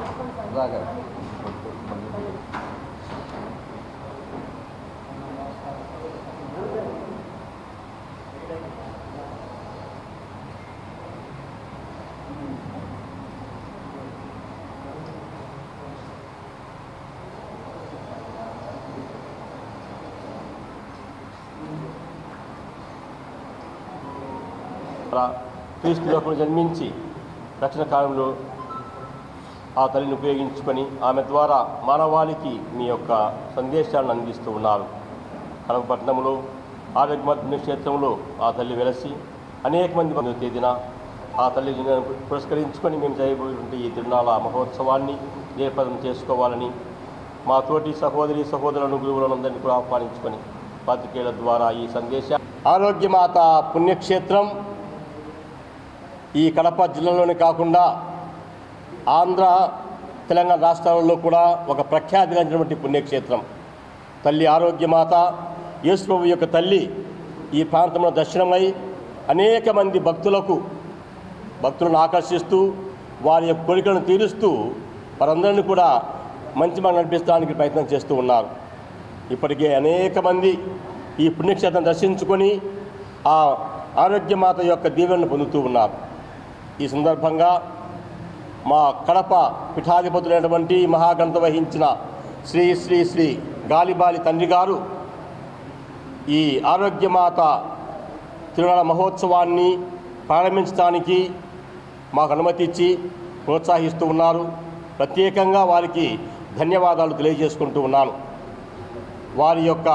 సుధాకర్ క్రీస్తు జన్మించి రక్షణ కాలంలో ఆ తల్లిని ఉపయోగించుకొని ఆమె ద్వారా మానవాళికి మీ యొక్క సందేశాలను అందిస్తూ ఉన్నారు. కనకపట్నంలో ఆరోగ్య క్షేత్రంలో ఆ తల్లి వెలసి అనేక మంది పంతొమ్మిదవ తేదీన ఆ తల్లి పురస్కరించుకొని మేము చేయబోయేటువంటి ఈ తిరునాళ మహోత్సవాన్ని జయప్రదం చేసుకోవాలని మా తోటి సహోదరి సహోదరులను గురువులను అందరినీ కూడా ఆహ్వానించుకొని పాత్రికేయుల ద్వారా ఈ సందేశ ఆరోగ్యమాత పుణ్యక్షేత్రం ఈ కడప జిల్లాలోనే కాకుండా ఆంధ్ర తెలంగాణ రాష్ట్రాలలో కూడా ఒక ప్రఖ్యాతిగాంచినటువంటి పుణ్యక్షేత్రం. తల్లి ఆరోగ్యమాత యేసుప్రభు యొక్క తల్లి ఈ ప్రాంతంలో దర్శనమై అనేక మంది భక్తులకు భక్తులను ఆకర్షిస్తూ వారి యొక్క కోరికలను తీరుస్తూ వారందరినీ కూడా మంచి మనం నడిపించడానికి ప్రయత్నం చేస్తూ ఉన్నారు. ఇప్పటికే అనేక మంది ఈ పుణ్యక్షేత్రం దర్శించుకొని ఆ ఆరోగ్యమాత యొక్క దీవెనను పొందుతూ ఉన్నారు. ఈ సందర్భంగా మా కడప పీఠాధిపతులైనటువంటి మహాగణత వహించిన శ్రీ శ్రీ శ్రీ గాలిబాలి తండ్రి గారు ఈ ఆరోగ్యమాత తిరునాళ మహోత్సవాన్ని ప్రారంభించడానికి మాకు అనుమతి ఇచ్చి ప్రోత్సహిస్తూ ఉన్నారు. ప్రత్యేకంగా వారికి ధన్యవాదాలు తెలియజేసుకుంటూ ఉన్నాను. వారి యొక్క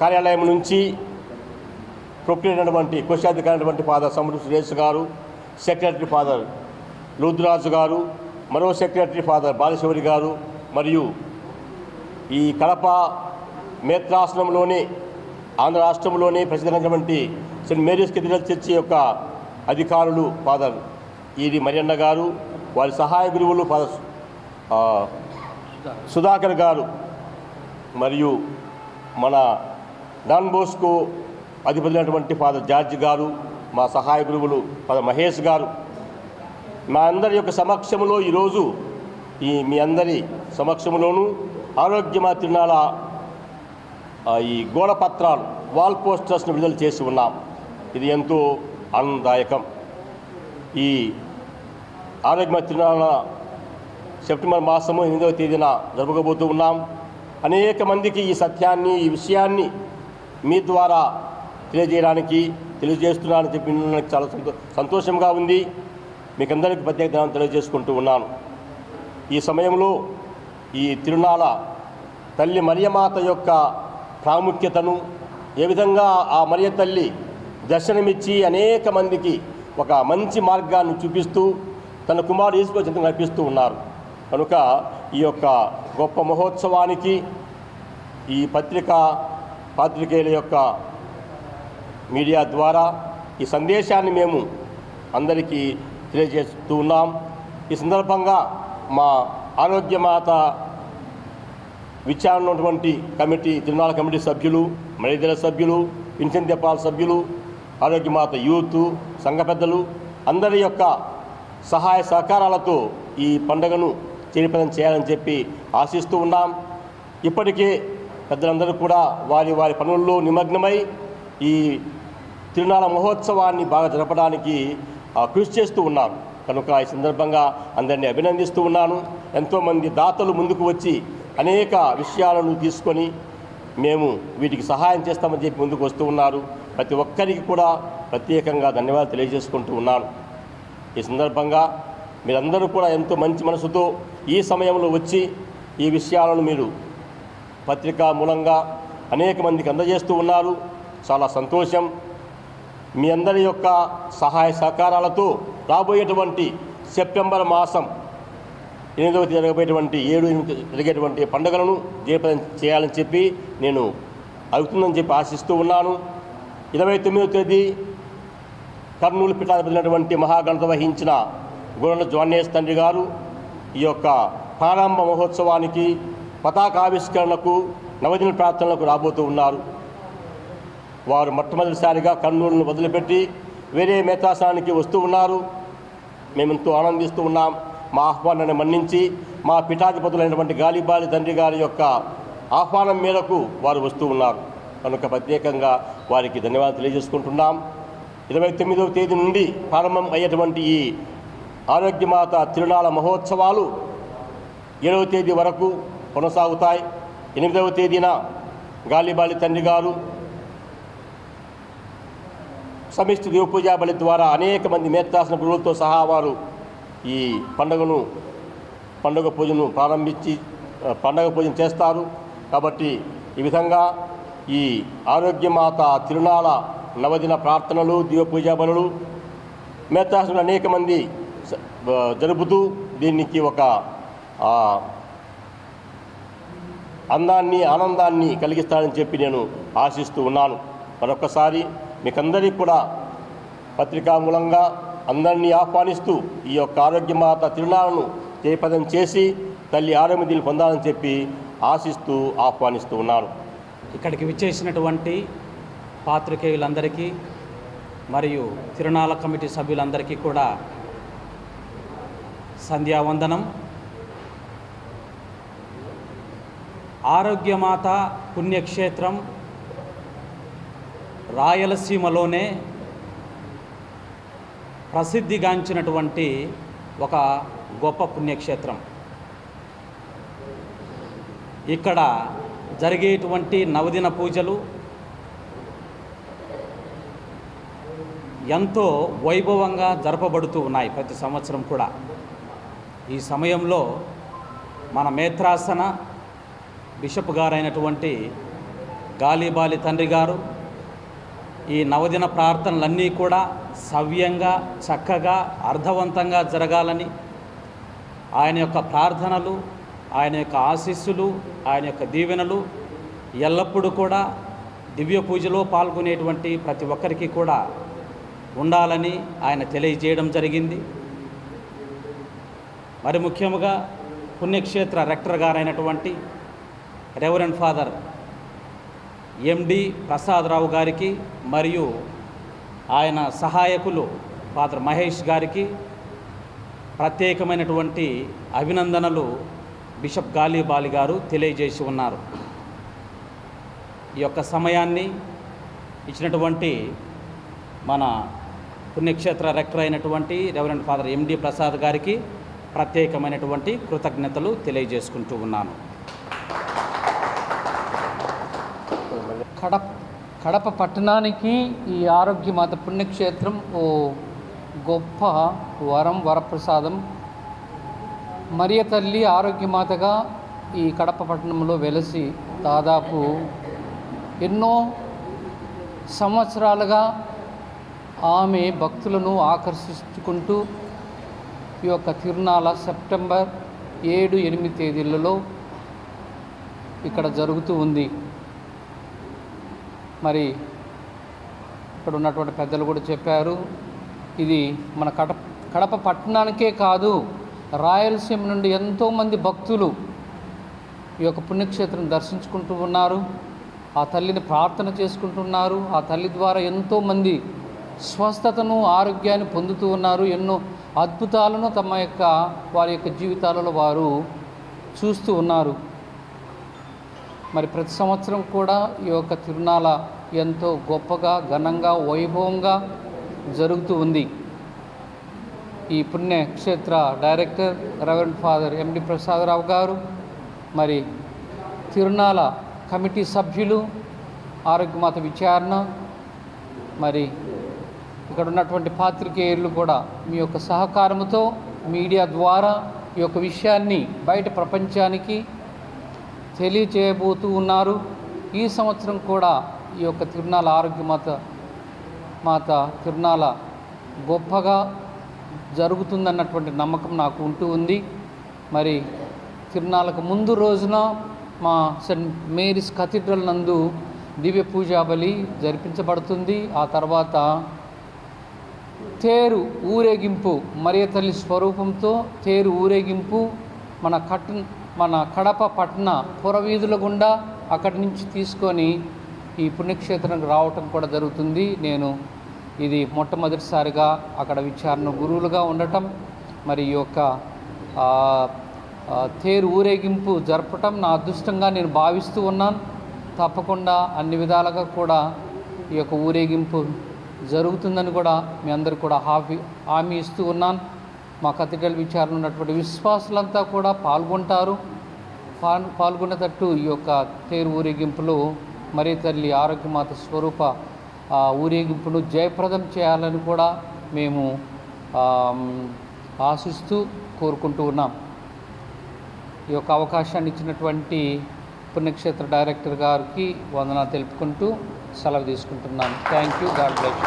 కార్యాలయం నుంచి ప్రొక్లైనటువంటి కోశాధికారి అయినటువంటి ఫాదర్ సమృద్ధి సురేష్ గారు సెక్రటరీ ఫాదర్ రుద్రాజు గారు మరో సెక్రటరీ ఫాదర్ బాలశివరి గారు మరియు ఈ కడప మేత్రాశ్రమంలోనే ఆంధ్ర రాష్ట్రంలోనే ప్రసిద్ధమైనటువంటి సెయింట్ మేరీస్ కెథీడ్రల్ చర్చి యొక్క అధికారులు ఫాదర్ ఈడి మరియన్న గారు వారి సహాయ గురువులు ఫాదర్ సుధాకర్ గారు మరియు మన డాన్ బోస్కో అధిపతులైనటువంటి ఫాదర్ జార్జ్ గారు మా సహాయ గురువులు పద మహేష్ గారు. మా అందరి యొక్క సమక్షంలో ఈరోజు ఈ మీ అందరి సమక్షంలోనూ ఆరోగ్యమా తిరునాళ ఈ గోడ పత్రాలు వాల్ పోస్టర్స్ను విడుదల చేసి ఉన్నాం. ఇది ఎంతో ఆనందదాయకం. ఈ ఆరోగ్యమా తిరునాళ సెప్టెంబర్ మాసము ఎనిమిదవ తేదీన జరుపుకోబోతూ ఉన్నాం. అనేక మందికి ఈ సత్యాన్ని ఈ విషయాన్ని మీ ద్వారా తెలియజేయడానికి తెలియజేస్తున్నానని చెప్పి నాకు చాలా సంతో సంతోషంగా ఉంది. మీకు అందరికీ ప్రత్యేక ధనం తెలియజేసుకుంటూ ఉన్నాను. ఈ సమయంలో ఈ తిరునాళ తల్లి మరియమాత యొక్క ప్రాముఖ్యతను ఏ విధంగా ఆ మరియ తల్లి దర్శనమిచ్చి అనేక మందికి ఒక మంచి మార్గాన్ని చూపిస్తూ తన కుమారుడు యేసుకు నడిపిస్తూ ఉన్నారు. కనుక ఈ యొక్క గొప్ప మహోత్సవానికి ఈ పత్రిక పాత్రికేయుల యొక్క మీడియా ద్వారా ఈ సందేశాన్ని మేము అందరికీ తెలియజేస్తూ ఉన్నాం. ఈ సందర్భంగా మా ఆరోగ్యమాత విచారణ ఉన్నటువంటి కమిటీ తిరునాళ్ళ కమిటీ సభ్యులు మరిదల సభ్యులు పింఛన్ దీపాల సభ్యులు ఆరోగ్యమాత యూత్ సంఘ పెద్దలు అందరి యొక్క సహాయ సహకారాలతో ఈ పండుగను చేరిపదం చేయాలని చెప్పి ఆశిస్తూ ఉన్నాం. ఇప్పటికే పెద్దలందరూ కూడా వారి వారి పనుల్లో నిమగ్నమై ఈ తిరునాళ మహోత్సవాన్ని బాగా జరపడానికి కృషి చేస్తూ ఉన్నారు కనుక ఈ సందర్భంగా అందరినీ అభినందిస్తూ ఉన్నాను. ఎంతోమంది దాతలు ముందుకు వచ్చి అనేక విషయాలను తీసుకొని మేము వీటికి సహాయం చేస్తామని చెప్పి ముందుకు వస్తూ ఉన్నారు. ప్రతి ఒక్కరికి కూడా ప్రత్యేకంగా ధన్యవాదాలు తెలియజేసుకుంటూ ఉన్నాను. ఈ సందర్భంగా మీరందరూ కూడా ఎంతో మంచి మనసుతో ఈ సమయంలో వచ్చి ఈ విషయాలను మీరు పత్రికా మూలంగా అనేక మందికి అందజేస్తూ ఉన్నారు. చాలా సంతోషం. మీ అందరి యొక్క సహాయ సహకారాలతో రాబోయేటువంటి సెప్టెంబర్ మాసం ఎనిమిదవ తేదీ జరగబోయేటువంటి ఏడు ఎనిమిది జరిగేటువంటి పండుగలను జయప్రదం చేయాలని చెప్పి నేను అవుతుందని చెప్పి ఆశిస్తూ ఉన్నాను. ఇరవై తొమ్మిదవ తేదీ కర్నూలు పీఠాధిపతినటువంటి మహాగణత వహించిన గుణ జోన్నేశ్ తండ్రి గారు ఈ యొక్క ప్రారంభ మహోత్సవానికి పతాకావిష్కరణకు నవదిన ప్రార్థనలకు రాబోతూ ఉన్నారు. వారు మొట్టమొదటిసారిగా కర్నూలును వదిలిపెట్టి వేరే మేతాసానికి వస్తూ ఉన్నారు. మేమెంతో ఆనందిస్తూ ఉన్నాం. మా ఆహ్వానాన్ని మన్నించి మా పిఠాధిపతులైనటువంటి గాలిబాలి తండ్రి గారి యొక్క ఆహ్వానం మేరకు వారు వస్తూ ఉన్నారు. కనుక ప్రత్యేకంగా వారికి ధన్యవాదాలు తెలియజేసుకుంటున్నాం. ఇరవై తొమ్మిదవ తేదీ నుండి ప్రారంభం అయ్యేటువంటి ఈ ఆరోగ్యమాత తిరునాళ మహోత్సవాలు ఏడవ తేదీ వరకు కొనసాగుతాయి. ఎనిమిదవ తేదీన గాలిబాలి తండ్రి గారు సమిష్టి దేవపూజా బలి ద్వారా అనేక మంది మేత్రాసన గురువులతో సహా వారు ఈ పండుగను పండుగ పూజను ప్రారంభించి పండుగ పూజను చేస్తారు. కాబట్టి ఈ విధంగా ఈ ఆరోగ్యమాత తిరునాళ నవదిన ప్రార్థనలు దీవపూజా బలులు మేత్రాసనులు అనేక మంది జరుపుతూ దీనికి ఒక అందాన్ని ఆనందాన్ని కలిగిస్తాడని చెప్పి నేను ఆశిస్తూ ఉన్నాను. మరొకసారి మీకందరికీ కూడా పత్రికా మూలంగా అందరినీ ఆహ్వానిస్తూ ఈ యొక్క ఆరోగ్యమాత తిరునాళ్ళను జయపదం చేసి తల్లి ఆరోగ్యం పొందాలని చెప్పి ఆశిస్తూ ఆహ్వానిస్తూ ఉన్నారు. ఇక్కడికి విచ్చేసినటువంటి పాత్రికేయులందరికీ మరియు తిరునాళ కమిటీ సభ్యులందరికీ కూడా సంధ్యావందనం. ఆరోగ్యమాత పుణ్యక్షేత్రం రాయలసీమలోనే ప్రసిద్ధిగాంచినటువంటి ఒక గొప్ప పుణ్యక్షేత్రం. ఇక్కడ జరిగేటువంటి నవదిన పూజలు ఎంతో వైభవంగా జరపబడుతూ ఉన్నాయి ప్రతి సంవత్సరం కూడా. ఈ సమయంలో మన మేత్రాసన బిషప్ గారైనటువంటి గాలిబాలి తండ్రి గారు ఈ నవదిన ప్రార్థనలన్నీ కూడా సవ్యంగా చక్కగా అర్థవంతంగా జరగాలని ఆయన యొక్క ప్రార్థనలు ఆయన యొక్క ఆశీస్సులు ఆయన యొక్క దీవెనలు ఎల్లప్పుడూ కూడా దివ్య పూజలో పాల్గొనేటువంటి ప్రతి ఒక్కరికి కూడా ఉండాలని ఆయన తెలియజేయడం జరిగింది. మరి ముఖ్యంగా పుణ్యక్షేత్ర రెక్టర్ గారైనటువంటి రెవరెండ్ ఫాదర్ ఎండి ప్రసాదరావు గారికి మరియు ఆయన సహాయకులు పాత్ర మహేష్ గారికి ప్రత్యేకమైనటువంటి అభినందనలు బిషప్ గాలిబాలి గారు తెలియజేసి ఉన్నారు. ఈ యొక్క సమయాన్ని ఇచ్చినటువంటి మన పుణ్యక్షేత్ర రెక్టర్ అయినటువంటి రెవరెండ్ ఫాదర్ ఎండి ప్రసాద్ గారికి ప్రత్యేకమైనటువంటి కృతజ్ఞతలు తెలియజేసుకుంటూ ఉన్నాను. కడప కడప పట్టణానికి ఈ ఆరోగ్యమాత పుణ్యక్షేత్రం ఓ గొప్ప వరం వరప్రసాదం. మరియ తల్లి ఆరోగ్యమాతగా ఈ కడప పట్టణంలో వెలసి దాదాపు ఎన్నో సంవత్సరాలుగా ఆమె భక్తులను ఆకర్షించుకుంటూ ఈ యొక్క తిరునాళ సెప్టెంబర్ ఏడు ఎనిమిది తేదీలలో ఇక్కడ జరుగుతూ ఉంది. మరి ఇక్కడ ఉన్నటువంటి పెద్దలు కూడా చెప్పారు ఇది మన కడప కడప పట్టణానికే కాదు రాయలసీమ నుండి ఎంతోమంది భక్తులు ఈ యొక్క పుణ్యక్షేత్రం దర్శించుకుంటూ ఉన్నారు ఆ తల్లిని ప్రార్థన చేసుకుంటున్నారు ఆ తల్లి ద్వారా ఎంతోమంది స్వస్థతను ఆరోగ్యాన్ని పొందుతూ ఉన్నారు ఎన్నో అద్భుతాలను తమ యొక్క వారి యొక్క జీవితాలలో వారు చూస్తూ ఉన్నారు. మరి ప్రతి సంవత్సరం కూడా ఈ యొక్క తిరునాళ ఎంతో గొప్పగా ఘనంగా వైభవంగా జరుగుతూ ఉంది. ఈ పుణ్యక్షేత్ర director reverend father MD Prasadarao garu మరి తిరునాల కమిటీ సభ్యులు ఆరోగ్యమాత విచారణ మరి ఇక్కడ ఉన్నటువంటి పాత్రికేయులు కూడా మీ యొక్క సహకారంతో మీడియా ద్వారా ఈ యొక్క విషయాన్ని బయట ప్రపంచానికి తెలియచేయబోతూ ఉన్నారు. ఈ సంవత్సరం కూడా ఈ యొక్క తిరునాల ఆరోగ్య మాత మాత తిరునాల గొప్పగా జరుగుతుందన్నటువంటి నమ్మకం నాకు ఉంటూ ఉంది. మరి తిరునాలకు ముందు రోజున మా సెంట్ మేరీస్ కథీడ్రల్ నందు దివ్య పూజా బలి జరిపించబడుతుంది. ఆ తర్వాత తేరు ఊరేగింపు మరియ తల్లి స్వరూపంతో తేరు ఊరేగింపు మన కట్ మన కడప పట్న పురవీధుల గుండా అక్కడి నుంచి తీసుకొని ఈ పుణ్యక్షేత్రానికి రావటం కూడా జరుగుతుంది. నేను ఇది మొట్టమొదటిసారిగా అక్కడ విచారణ గురువులుగా ఉండటం మరి ఈ యొక్క తేరు ఊరేగింపు జరపటం నా అదృష్టంగా నేను భావిస్తూ ఉన్నాను. తప్పకుండా అన్ని విధాలుగా కూడా ఈ యొక్క ఊరేగింపు జరుగుతుందని కూడా మీ అందరు కూడా హామీ హామీ ఇస్తూ ఉన్నాను. మా కథిటల్ విచారణ ఉన్నటువంటి విశ్వాసులంతా కూడా పాల్గొంటారు. పాల్ పాల్గొనేటట్టు ఈ యొక్క తేరు ఊరేగింపులో మరీ తల్లి ఆరోగ్యమాత స్వరూప ఊరేగింపును జయప్రదం చేయాలని కూడా మేము ఆశిస్తూ కోరుకుంటూ ఉన్నాం. ఈ యొక్క అవకాశాన్ని ఇచ్చినటువంటి పుణ్యక్షేత్ర డైరెక్టర్ గారికి వందన తెలుపుకుంటూ సెలవు తీసుకుంటున్నాను. Thank you God bless